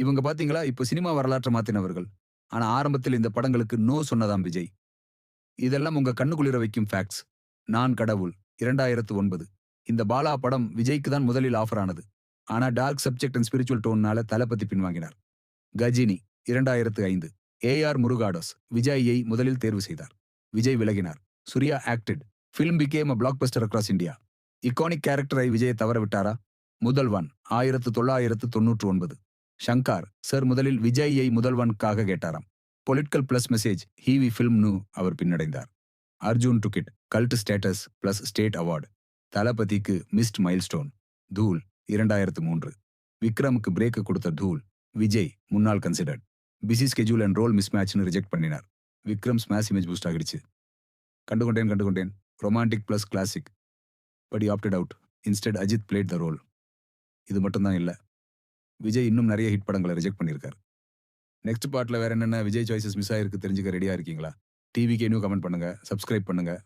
இவங்க பாத்தீங்களா? இப்போ சினிமா வரலாற்றை மாத்தினவர்கள். ஆனா ஆரம்பத்தில் இந்த படங்களுக்கு நோ சொன்னதாம் விஜய். இதெல்லாம் உங்க கண்ணுக்குளிர வைக்கும் ஃபேக்ட்ஸ் நான் கடவுள் இரண்டாயிரத்து ஒன்பது. இந்த பாலா படம் விஜய்க்கு தான் முதலில் ஆஃபர் ஆனது. ஆனா டார்க் சப்ஜெக்ட் அண்ட் ஸ்பிரிச்சுவல் டோன்னால தளபதி பின்வாங்கினார். கஜினி இரண்டாயிரத்து ஐந்து. ஏஆர் முருகாடோஸ் விஜயை முதலில் தேர்வு செய்தார். விஜய் விலகினார். Suriya acted film became a blockbuster across India iconic கேரக்டரை விஜய் தவற விட்டாரா முதல்வன் ஆயிரத்து தொள்ளாயிரத்து தொன்னூற்று ஒன்பது. ஷங்கார் சார் முதலில் விஜய்யை முதல்வனுக்காக கேட்டாராம். பொலிட்டிக்கல் பிளஸ் மெசேஜ் ஹீவி ஃபில்ம்னு அவர் பின்னடைந்தார். Arjun took it cult status plus state award தளபதிக்கு மிஸ்ட் மைல்ஸ்டோன் தூல் இரண்டாயிரத்து மூன்று. விக்ரமுக்கு பிரேக் கொடுத்த தூல் விஜய் முன்னாள் considered busy schedule and role miss மேட்ச்னு ரிஜெக்ட் பண்ணினார். விக்ரம் ஸ்மாஷ் இமேஜ் பூஸ்ட் ஆகிடுச்சு. Kandukondain Kandukondain. Romantic plus classic but opted out instead Ajith played the role இது மட்டும்தான் இல்லை. விஜய் இன்னும் நிறைய ஹிட் படங்களை ரிஜெக்ட் பண்ணியிருக்காரு. நெக்ஸ்ட் பார்ட்டில் வேற என்னென்ன விஜய் சாய்ஸஸ் மிஸ் ஆயிருக்கு தெரிஞ்சுக்க ரெடியாக இருக்கீங்களா? டிவிக்கு இன்னும் கமெண்ட் பண்ணுங்கள் சப்ஸ்கிரைப் பண்ணுங்கள்